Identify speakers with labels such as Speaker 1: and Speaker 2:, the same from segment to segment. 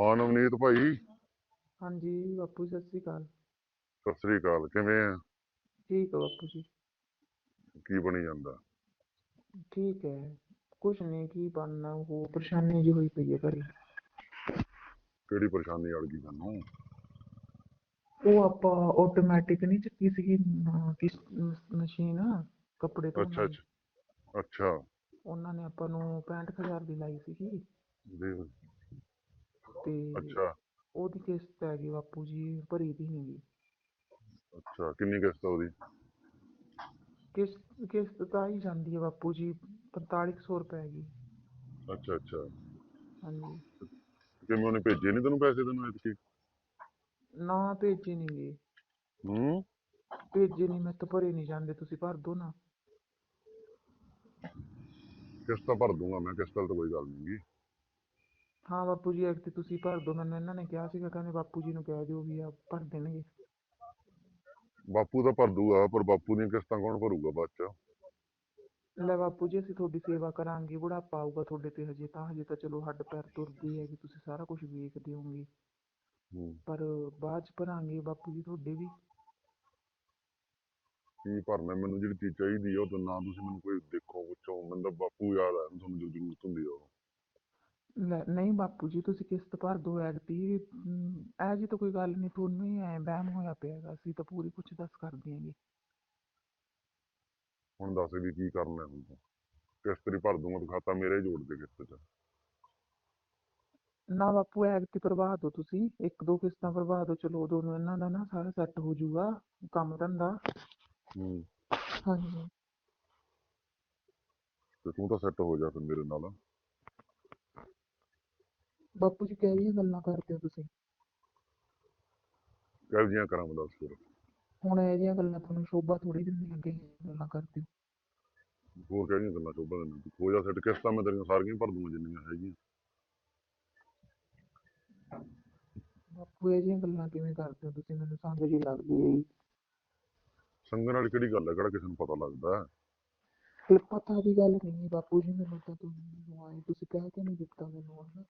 Speaker 1: ਹਾਂ ਨਵਨੀਤ ਭਾਈ।
Speaker 2: ਹਾਂਜੀ ਬਾਪੂ ਸਤਿ ਸ੍ਰੀ ਅਕਾਲ।
Speaker 1: ਸਤਿ ਸ੍ਰੀ ਅਕਾਲ ਕਿਵੇਂ ਆ?
Speaker 2: ਠੀਕ ਹੈ ਬਾਪੂ ਜੀ।
Speaker 1: ਕੀ ਬਣੀ ਜਾਂਦਾ?
Speaker 2: ਠੀਕ ਹੈ ਕੁਛ ਨਹੀਂ ਕੀ ਬਣਨਾ ਉਹ ਪਰੇਸ਼ਾਨੀ ਜੀ ਹੋਈ ਪਈ ਹੈ ਘਰੇ।
Speaker 1: ਕਿਹੜੀ ਪਰੇਸ਼ਾਨੀ ਅੜ ਗਈ ਤੈਨੂੰ
Speaker 2: ਉਹ ਆਪਾਂ ਆਟੋਮੈਟਿਕ ਨਹੀਂ ਚੱਕੀ ਸੀਗੀ ਕਿਸ ਮਸ਼ੀਨ ਕੱਪੜੇ ਧੋਣ
Speaker 1: ਅੱਛਾ
Speaker 2: ਵਾਲੀ।
Speaker 1: ਅੱਛਾ। ਅੱਛਾ।
Speaker 2: ਉਹਨਾਂ ਨੇ ਆਪਾਂ ਨੂੰ 65000 ਦੀ ਲਾਈ ਸੀਗੀ।
Speaker 1: ਦੇਖ,
Speaker 2: ਤੇ ਉਹਦੀ ਕਿਸ਼ਤ ਹੈਗੀ ਬਾਪੂ ਜੀ ਭਰੀ ਦੀ ਨਹੀਂ ਗੀ।
Speaker 1: ਅੱਛਾ ਕਿੰਨੀ ਕਿਸ਼ਤ ਆ ਉਹਦੀ?
Speaker 2: ਕਿਸ਼ਤ ਕਿਸ਼ਤ ਤਾਂ ਹੀ ਜਾਂਦੀ ਹੈ ਬਾਪੂ ਜੀ 4500 ਰੁਪਏ ਹੈਗੀ।
Speaker 1: ਅੱਛਾ ਅੱਛਾ।
Speaker 2: ਹਾਂਜੀ।
Speaker 1: ਕਿਵੇਂ ਉਹਨੇ ਭੇਜੇ ਨਹੀਂ ਤੈਨੂੰ ਪੈਸੇ ਤੈਨੂੰ ਐਤਕੀ?
Speaker 2: ਨਾ ਭੇਜੇ ਨਹੀਂ ਗੇ।
Speaker 1: ਹੂੰ?
Speaker 2: ਭੇਜੇ ਨਹੀਂ ਮੈਂ ਤਾਂ ਭਰੇ ਨਹੀਂ ਜਾਂਦੇ ਤੁਸੀਂ ਭਰ ਦੋ ਨਾ।
Speaker 1: ਕਿਸ਼ਤ ਭਰ ਦੂੰਗਾ ਮੈਂ ਕਿਸ਼ਤ ਤਾਂ ਕੋਈ ਗੱਲ ਨਹੀਂ ਗੀ।
Speaker 2: ਹਾਂ ਬਾਪੂ ਜੀ ਐਕਟ ਤੁਸੀਂ ਭਰ ਦਿਓ ਮੈਨੂੰ ਇਹਨਾਂ ਨੇ ਕਿਹਾ ਸੀਗਾ ਕਹਿੰਦੇ ਬਾਪੂ ਜੀ ਨੂੰ ਕਹਿ ਦਿਓ ਵੀ ਆ ਭਰ ਦੇਣਗੇ।
Speaker 1: ਬਾਪੂ ਤਾਂ ਭਰ ਦੂਗਾ ਪਰ ਬਾਪੂ ਦੀਆਂ ਕਿਸ਼ਤਾਂ ਕੌਣ ਭਰੂਗਾ ਬਾਅਦ ਚ?
Speaker 2: ਲੈ ਬਾਪੂ ਜੀ ਅਸੀਂ ਤੁਹਾਡੀ ਸੇਵਾ ਕਰਾਂਗੇ ਬੁਢਾਪਾ ਆਊਗਾ ਤੁਹਾਡੇ ਤੇ ਹਜੇ ਤਾਂ ਹਜੇ ਤਾਂ ਚਲੋ ਹੱਡ ਪੈਰ ਤੁਰਦੇ ਹੈਗੇ ਤੁਸੀਂ ਸਾਰਾ ਕੁਝ ਵੇਖਦੇ ਹੋਗੇ
Speaker 1: ਹੂੰ।
Speaker 2: ਪਰ ਬਾਅਦ ਚ ਭਰਾਂਗੇ ਬਾਪੂ ਜੀ ਤੁਹਾਡੇ ਵੀ।
Speaker 1: ਕੀ ਭਰਨਾ ਮੈਨੂੰ ਜਿਹੜੀ ਚੀਜ਼ ਚਾਹੀਦੀ ਆ ਉਹ ਤਾਂ ਨਾ ਤੁਸੀਂ ਮੈਨੂੰ ਕੋਈ ਦੇਖੋ ਪੁੱਛੋ। ਮੈਨੂੰ ਤਾਂ ਬਾਪੂ ਯਾਦ ਆ ਤੁਹਾਨੂੰ ਜੋ ਜ਼ਰੂਰਤ ਹੁੰਦੀ ਆ ਉਹ।
Speaker 2: ਲੈ ਨਹੀਂ ਬਾਪੂ ਜੀ ਤੁਸੀਂ ਕਿਸ਼ਤ ਭਰ ਦਿਓ ਐਗਤੀ ਐ ਜੀ ਤਾਂ ਕੋਈ ਗੱਲ ਨਹੀਂ ਤੁਹਾਨੂੰ ਹੀ ਐ ਵਹਿਮ ਹੋਇਆ ਪਿਆ ਹੈਗਾ ਅਸੀਂ ਤਾਂ ਪੂਰੀ ਪੁੱਛ ਦੱਸ ਕਰਦੇ ਆਂਗੇ
Speaker 1: ਹੁਣ ਦੱਸ ਵੀ ਕੀ ਕਰਨਾ ਹੁਣ ਤੂੰ। ਕਿਸ਼ਤ ਹੀ ਭਰ ਦੂੰਗਾ ਤੂੰ ਖਾਤਾ ਮੇਰਾ ਹੀ ਜੋੜ ਦੇ ਕਿਸ਼ਤ ਚ।
Speaker 2: ਨਾ ਬਾਪੂ ਐਗਤੀ ਭਰਵਾ ਦਿਓ ਤੁਸੀਂ ਇੱਕ ਦੋ ਕਿਸ਼ਤਾਂ ਭਰਵਾ ਦਿਓ ਚਲੋ ਉਦੋਂ ਨੂੰ ਇਹਨਾਂ ਦਾ ਨਾ ਸਾਰਾ ਸੈੱਟ ਹੋ ਜਾਊਗਾ ਕੰਮ ਧੰਦਾ।
Speaker 1: ਹੂੰ।
Speaker 2: ਹਾਂਜੀ।
Speaker 1: ਤੇ ਤੂੰ ਤਾਂ ਸੈੱਟ ਹੋ ਜਾ ਫਿਰ ਮੇਰੇ ਨਾਲ।
Speaker 2: ਬਾਪੂ ਜੀ ਕਿਹੜੀਆਂ ਗੱਲਾਂ ਕਰਦੇ ਹੋ ਤੁਸੀਂ?
Speaker 1: ਕਹਿ ਜੀਆਂ ਕਰਾਂ ਦੱਸ ਫਿਰ।
Speaker 2: ਹੁਣ ਇਹ ਜਿਹੀਆਂ ਗੱਲਾਂ ਤੁਹਾਨੂੰ ਸ਼ੋਭਾ ਥੋੜੀ ਦਿੰਦੀਆਂ ਅੱਗੇ ਗੱਲਾਂ ਕਰਦੇ ਹੋ?
Speaker 1: ਹੋਰ ਕਿਹੜੀਆਂ ਗੱਲਾਂ ਚੋਬਾ ਤੈਨੂੰ ਤੂੰ ਹੋ ਜਾ ਸੈੱਟ ਕਿਸ਼ਤਾਂ ਮੈਂ ਤੇਰੀਆਂ ਸਾਰੀਆਂ ਭਰ ਦੂੰਗਾ ਜਿੰਨੀਆਂ ਹੈਗੀਆਂ।
Speaker 2: ਬਾਪੂ ਇਹ ਜਿਹੀਆਂ ਗੱਲਾਂ ਕਿਵੇਂ ਕਰਦੇ ਹੋ ਤੁਸੀਂ? ਮੈਨੂੰ ਸਮਝ ਹੀ ਲੱਗਦੀ ਹੈ ਜੀ।
Speaker 1: ਸੰਗਣ ਵਾਲੀ ਕਿਹੜੀ ਗੱਲ ਹੈ? ਕਿਹੜਾ ਕਿਸੇ ਨੂੰ ਪਤਾ ਲੱਗਦਾ ਹੈ?
Speaker 2: ਫਿਰ ਪਤਾ ਦੀ ਗੱਲ ਨਹੀਂ ਬਾਪੂ ਜੀ ਮੈਨੂੰ ਤਾਂ ਆਏ ਤੁਸੀਂ ਕਹਿ ਕੇ ਨਹੀਂ ਦਿੱਤਾ ਮੈਨੂੰ ਹਨਾ।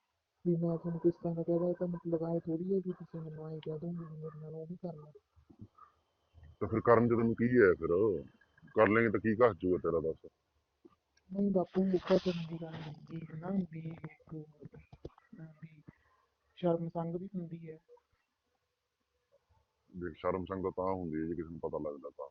Speaker 2: ਵੀ ਮੈਂ ਤੁਹਾਨੂੰ ਕਿਸ ਤਰ੍ਹਾਂ ਦਾ ਕਹਿਦਾ ਇਹ ਤਾਂ ਮਤਲਬ ਆਏ ਥੋੜੀ ਹੈ ਵੀ ਤੁਸੀਂ ਮੈਨੂੰ ਆਏ ਕਹਿ ਦੋਗੇ ਵੀ ਮੇਰੇ ਨਾਲ ਉਹ ਨਹੀਂ ਕਰਨਾ।
Speaker 1: ਤੇ ਫਿਰ ਕਰਨ ਚ ਤੈਨੂੰ ਕੀ ਹੈ ਫਿਰ? ਕਰ ਲੇਂਗੇ ਤਾਂ ਕੀ ਘਸ ਜੂਗਾ ਤੇਰਾ ਦੱਸ
Speaker 2: ਨਹੀਂ ਬਾਪੂ ਮੁੱਖਾ ਕਰਨ ਦੀ ਗੱਲ ਨਹੀਂ ਹੈ ਨਾ ਵੀ ਇੱਕ ਵੀ ਸ਼ਰਮ ਸੰਗ ਵੀ ਹੁੰਦੀ ਹੈ।
Speaker 1: ਦੇਖ ਸ਼ਰਮ ਸੰਗ ਤਾਂ ਹੁੰਦੀ ਹੈ ਜੇ ਕਿਸੇ ਨੂੰ ਪਤਾ ਲੱਗਦਾ ਤਾਂ।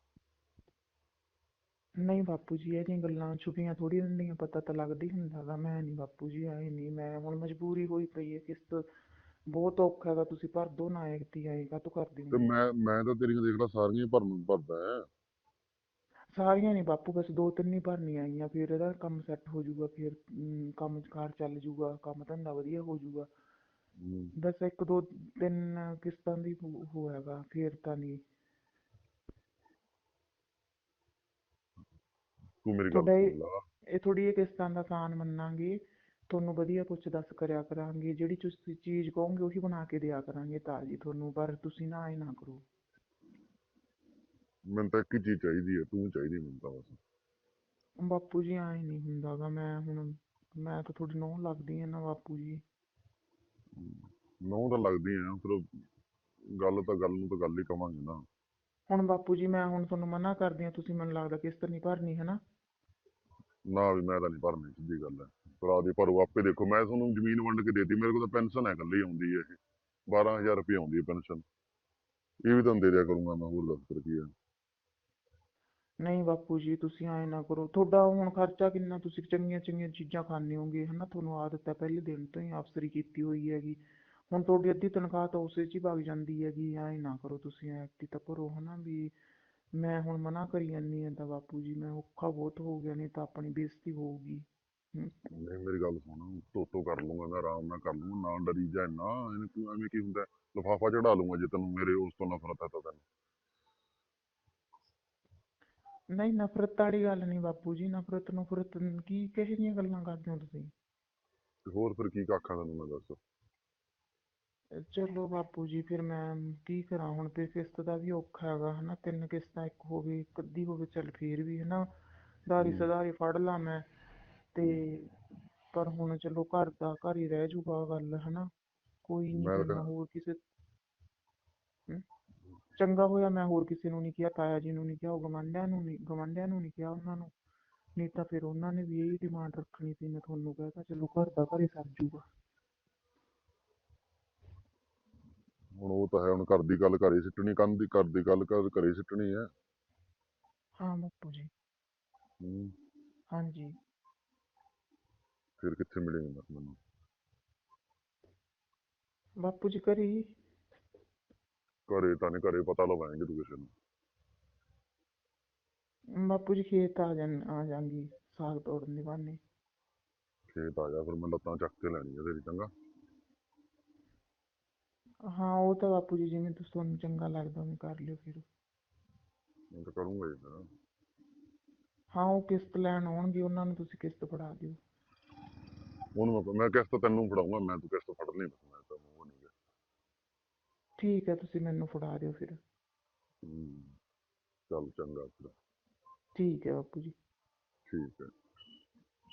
Speaker 2: ਨਹੀਂ ਬਾਪੂ ਜੀ ਇਹ ਜਿਹੀਆਂ ਗੱਲਾਂ ਛੁਪੀਆਂ ਥੋੜੀ ਹੁੰਦੀਆਂ ਪਤਾ ਤਾਂ ਲੱਗਦਾ ਹੀ ਹੁੰਦਾ ਗਾ। ਮੈਂ ਨਹੀਂ ਬਾਪੂ ਜੀ ਆਏ ਨਹੀਂ ਮੈਂ ਹੁਣ ਮਜਬੂਰੀ ਹੋਈ ਪਈ ਹੈ ਕਿਸ਼ਤ ਬਹੁਤ ਔਖਾ ਹੈਗਾ ਤੁਸੀਂ ਭਰ ਦੋ ਨਾ ਐਕਤੀ ਆਏਗਾ ਤੂੰ ਕਰਦੀ
Speaker 1: ਤੇ ਮੈਂ? ਮੈਂ ਤਾਂ ਤੇਰੀਆਂ ਦੇਖ ਲਾ ਸਾਰੀਆਂ ਹੀ ਭਰਨ ਭਰਦਾ ਹੈ।
Speaker 2: ਸਾਰੀਆਂ ਨਹੀਂ ਬਾਪੂ ਬਸ ਦੋ ਤਿੰਨ ਹੀ ਭਰਨੀਆਂ ਆਈਆਂ ਫਿਰ ਇਹਦਾ ਕੰਮ ਸੈੱਟ ਹੋ ਜਾਊਗਾ ਫਿਰ ਅਮ, ਕੰਮ ਕਾਰ ਚੱਲ ਜਾਊਗਾ ਕੰਮ ਧੰਦਾ ਵਧੀਆ ਹੋ ਜਾਊਗਾ।
Speaker 1: ਹੂੰ।
Speaker 2: ਬਸ ਇੱਕ ਦੋ ਤਿੰਨ ਕਿਸ਼ਤਾਂ ਦੀ ਹੋ ਹੋ ਹੈਗਾ ਫਿਰ ਤਾਂ ਨਹੀਂ
Speaker 1: ਤੂੰ ਮੇਰੀ ਗੱਲ
Speaker 2: ਤੁਹਾਡਾ ਇਹ-
Speaker 1: ਸੁਣ ਲਾ।
Speaker 2: ਇਹ ਥੋੜੀ ਇਹ ਕਿਸ਼ਤਾਂ ਦਾ ਆਸਾਨ ਮੰਨਾਂਗੇ ਤੁਹਾਨੂੰ ਵਧੀਆ ਪੁੱਛ ਦੱਸ ਕਰਿਆ ਕਰਾਂਗੇ ਜਿਹੜੀ ਤੁਸੀਂ ਚੀਜ਼ ਕਹੋਗੇ ਉਹੀ ਬਣਾ ਕੇ ਦਿਆ ਕਰਾਂਗੇ ਤਾਜ਼ੀ ਤੁਹਾਨੂੰ ਪਰ ਤੁਸੀਂ ਨਾ ਇਹ ਨਾ ਕਰੋ।
Speaker 1: ਮੈਨੂੰ ਤਾਂ ਇੱਕ ਹੀ ਚੀਜ਼ ਚਾਹੀਦੀ ਹੈ ਤੂੰ ਚਾਹੀਦੀ ਮੈਨੂੰ ਤਾਂ ਬਸ।
Speaker 2: ਬਾਪੂ ਜੀ ਐਂ ਨਹੀਂ ਹੁੰਦਾ ਗਾ ਮੈਂ ਹੁਣ ਮੈਂ ਤਾਂ ਤੁਹਾਡੀ ਨਹੁੰ ਲੱਗਦੀ ਆ ਨਾ ਬਾਪੂ ਜੀ।
Speaker 1: ਨਹੁੰ ਤਾਂ ਲੱਗਦੀ ਆ ਫਿਰ ਉਹ ਗੱਲ ਤਾਂ ਗੱਲ ਨੂੰ ਤਾਂ ਗੱਲ ਹੀ ਕਵਾਂਗੇ ਨਾ।
Speaker 2: ਹੁਣ ਬਾਪੂ ਜੀ ਮੈਂ ਹੁਣ ਤੁਹਾਨੂੰ ਮਨਾ ਕਰਦੀ ਆ ਤੁਸੀਂ ਮੈਨੂੰ ਲੱਗਦਾ ਕਿਸ਼ਤ ਨਹੀਂ ਭਰਨੀ ਹੈ ਨਾ।
Speaker 1: ਨਾ ਵੀ ਮੈਂ ਤਾਂ ਨਹੀਂ ਭਰਨੀ, ਸਿੱਧੀ ਗੱਲ ਹੈ। ਭਰਾ ਦੀ ਭਰੋ, ਆਪੇ ਦੇਖੋ, ਮੈਂ ਤੁਹਾਨੂੰ ਜ਼ਮੀਨ ਵੰਡ ਕੇ ਦੇਤੀ, ਮੇਰੇ ਕੋਲ ਤਾਂ ਪੈਨਸ਼ਨ ਹੈ, ਇਕੱਲੀ ਆਉਂਦੀ ਹੈ ਇਹ। 12000 ਰੁਪਏ ਆਉਂਦੀ ਹੈ ਪੈਨਸ਼ਨ। ਇਹ ਵੀ ਤੁਹਾਨੂੰ ਦੇ ਦਿਆ ਕਰੂੰਗਾ ਮੈਂ, ਹੋਰ ਦੱਸ ਫਿਰ ਕੀ ਹੈ।
Speaker 2: ਨਹੀਂ ਬਾਪੂ ਜੀ, ਤੁਸੀਂ ਐਂ ਨਾ ਕਰੋ। ਤੁਹਾਡਾ ਹੁਣ ਖਰਚਾ ਕਿੰਨਾ? ਤੁਸੀਂ ਚੰਗੀਆਂ ਚੰਗੀਆਂ ਚੀਜ਼ਾਂ ਖਾਂਦੇ ਹੋਗੇ ਹਨਾ? ਤੁਹਾਨੂੰ ਆਦਤ ਹੈ, ਪਹਿਲੇ ਦਿਨ ਤੋਂ ਹੀ ਅਫਸਰੀ ਕੀਤੀ ਹੋਈ ਹੈਗੀ। ਹੁਣ ਤੁਹਾਡੀ ਅੱਧੀ ਤਨਖਾਹ ਤਾਂ ਉਸੇ 'ਚ ਹੀ ਵਗ ਜਾਂਦੀ ਹੈਗੀ, ਐਂ ਨਾ ਕਰੋ ਤੁਸੀਂ ਐਕਟੀ ਤਾਂ ਭਰੋ, ਹਨਾ? ਵੀ ਮੈਂ ਹੁਣ ਮਨਾ ਕਰੀ ਜਾਂਦੀ ਹਾਂ ਤਾਂ ਬਾਪੂ ਜੀ ਮੈਂ ਔਖਾ ਬਹੁਤ ਹੋ ਗਿਆ ਨਹੀਂ ਤਾਂ ਆਪਣੀ ਬੇਇੱਜ਼ਤੀ ਹੋਊਗੀ।
Speaker 1: ਨਹੀਂ ਮੇਰੀ ਗੱਲ ਸੁਣ ਤੋਤੋ ਕਰ ਲੂੰਗਾ ਮੈਂ ਆਰਾਮ ਨਾਲ ਕਰ ਲੂੰਗਾ ਨਾ ਡਰੀ ਜਾ ਨਾ ਇਹਨੇ ਤੂੰ ਐਵੇਂ ਕੀ ਹੁੰਦਾ ਲਫਾਫਾ ਚੜਾ ਲੂੰਗਾ ਜੇ ਤੈਨੂੰ ਮੇਰੇ ਉਸ ਤੋਂ ਨਫ਼ਰਤ ਹੈ ਤਾਂ ਤੈਨੂੰ।
Speaker 2: ਨਹੀਂ ਨਫ਼ਰਤ ਵਾਲੀ ਗੱਲ ਨਹੀਂ ਬਾਪੂ ਜੀ ਨਫ਼ਰਤ ਨਫ਼ਰਤ ਕੀ ਕਿਹੋ ਜਿਹੀਆਂ ਗੱਲਾਂ ਕਰਦੇ ਹੋ ਤੁਸੀਂ?
Speaker 1: ਤੇ ਹੋਰ ਫਿਰ ਕੀ ਆਖਾਂ ਤੈਨੂੰ ਮੈਂ ਦੱਸ?
Speaker 2: ਚਲੋ ਬਾਪੂ ਜੀ ਫਿਰ ਮੈਂ ਕੀ ਕਰਾਂ ਹੁਣ? ਫਿਰ ਕਿਸ਼ਤ ਦਾ ਵੀ ਔਖਾ ਹੈਗਾ ਹਨਾ? ਤਿੰਨ ਕਿਸ਼ਤਾਂ ਇੱਕ ਹੋਵੇ ਇੱਕ ਅੱਧੀ ਹੋਵੇ ਚੱਲ ਫੇਰ ਵੀ ਹਨਾ? ਦਾਰੀ
Speaker 1: ਹਮ।
Speaker 2: ਸਦਾਰੀ ਫੜ ਲਾਂ ਮੈਂ। ਤੇ ਪਰ ਹੁਣ ਚਲੋ ਘਰ ਦਾ ਘਰ ਹੀ ਰਹਿ ਜੂਗਾ ਗੱਲ ਹਨਾ? ਕੋਈ ਨਹੀਂ
Speaker 1: ਮੈਂ
Speaker 2: ਫਿਰ ਮੈਂ
Speaker 1: ਤਾਂ-
Speaker 2: ਹੋਰ ਕਿਸੇ ਹਮ, ਚੰਗਾ ਹੋਇਆ ਮੈਂ ਹੋਰ ਕਿਸੇ ਨੂੰ ਨਹੀਂ ਕਿਹਾ ਤਾਇਆ ਜੀ ਨੂੰ ਨਹੀਂ ਕਿਹਾ ਉਹ ਗਵਾਂਢੀਆਂ ਨੂੰ ਨਹੀਂ ਗਵਾਂਢੀਆਂ ਨੂੰ ਨਹੀਂ ਕਿਹਾ ਉਹਨਾਂ ਨੂੰ। ਨਹੀਂ ਤਾਂ ਫਿਰ ਉਹਨਾਂ ਨੇ ਵੀ ਇਹੀ ਡਿਮਾਂਡ ਰੱਖਣੀ ਸੀ ਮੈਂ ਤੁਹਾਨੂੰ ਕਹਿਤਾ ਚਲੋ ਘਰ ਦਾ ਘਰੇ ਸਰ ਜੂਗਾ।
Speaker 1: ਹੁਣ ਉਹ ਤਾਂ ਹੈ ਹੁਣ ਘਰ ਦੀ ਗੱਲ ਘਰੇ ਸਿੱਟਣੀ ਕੰਨ ਦੀ ਘਰ ਦੀ ਗੱਲ ਘਰ ਘਰੇ ਸਿੱਟਣੀ ਹੈ।
Speaker 2: ਹਾਂ ਬਾਪੂ ਜੀ।
Speaker 1: ਹੂੰ।
Speaker 2: ਹਾਂਜੀ।
Speaker 1: ਫਿਰ ਕਿੱਥੇ ਮਿਲੇਗੀ ਬਸ ਮੈਨੂੰ?
Speaker 2: ਬਾਪੂ ਜੀ ਹੀ।
Speaker 1: ਘਰੇ ਤਾਂ ਨਹੀਂ ਘਰੇ ਪਤਾ ਲਵਾਏਂਗੇ ਤੂੰ ਕਿਸੇ ਨੂੰ।
Speaker 2: ਬਾਪੂ ਜੀ ਖੇਤ ਆ ਜਾਂ ਆ ਜਾਂਗੀ ਸਾਗ ਤੋੜਨ ਦੀ ਬਹਾਨੇ।
Speaker 1: ਖੇਤ ਆ ਜਾ ਫਿਰ ਮੈਂ ਲੱਤਾਂ ਚੱਕ ਕੇ ਲੈਣੀ ਹੈ ਤੇਰੀ ਚੰਗਾ।
Speaker 2: ਹਾਂ ਉਹ ਤਾਂ ਬਾਪੂ ਜੀ ਜਿਵੇਂ ਤੁਸੀਂ ਤੁਹਾਨੂੰ ਚੰਗਾ ਲੱਗਦਾ ਉਵੇਂ ਕਰ ਲਿਓ ਫਿਰ
Speaker 1: ਮੈਂ ਤਾਂ ਕਰੂੰਗਾ ਹੀ ਫਿਰ
Speaker 2: ਹਾਂ ਉਹ ਕਿਸ਼ਤ ਲੈਣ ਆਉਣਗੇ ਉਹਨਾਂ ਨੂੰ ਤੁਸੀਂ ਕਿਸ਼ਤ ਫੜਾ ਦਿਓ
Speaker 1: ਉਹਨੂੰ ਮੈਂ- ਮੈਂ ਕਿਸ਼ਤ ਤੈਨੂੰ ਫੜਾਉਂਗਾ ਮੈਂ ਤੂੰ ਕਿਸ਼ਤ ਫੜ ਲਈ ਬਸ ਮੈਂ ਤਾਂ ਉਹ ਨਹੀਂ ਗਿਆ
Speaker 2: ਠੀਕ ਹੈ ਤੁਸੀਂ ਮੈਨੂੰ ਫੜਾ ਦਿਓ ਫਿਰ
Speaker 1: ਹੂੰ ਚੱਲ ਚੰਗਾ ਫਿਰ
Speaker 2: ਠੀਕ ਹੈ ਬਾਪੂ ਜੀ
Speaker 1: ਠੀਕ ਹੈ